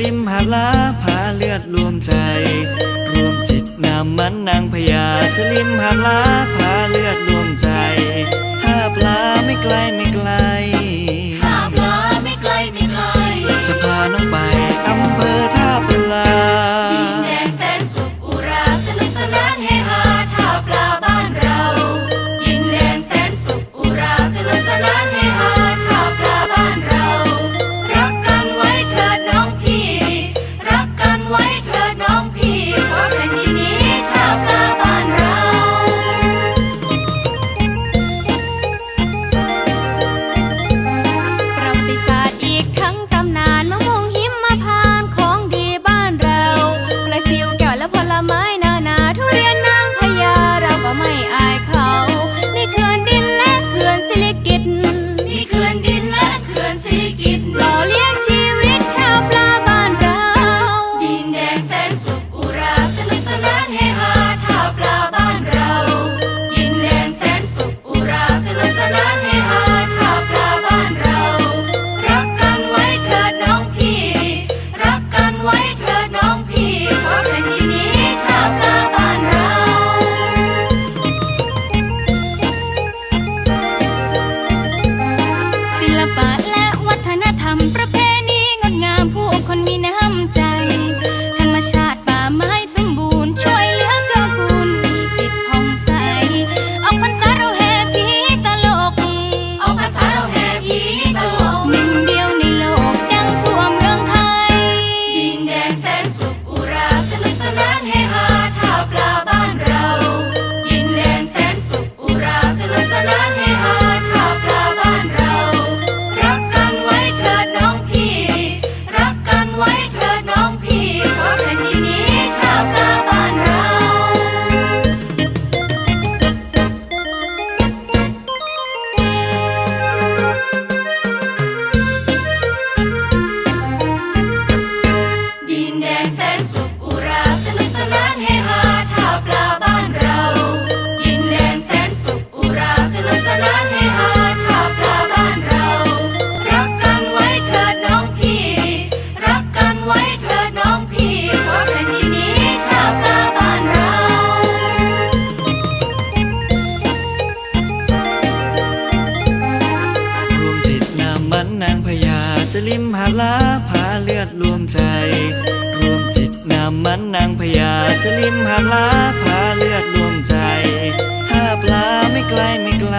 ลิมหาลาผาเลือดรวมใจ รวมจิตนำมมันนางพญาสลิมหาลาผาเลือด ริมหาลาผาเลือดรวมใจ รวมจิตนำมันนางพญาจะริมหาลาผาเลือดรวมใจ ถ้าปลาไม่ไกลไม่ไกล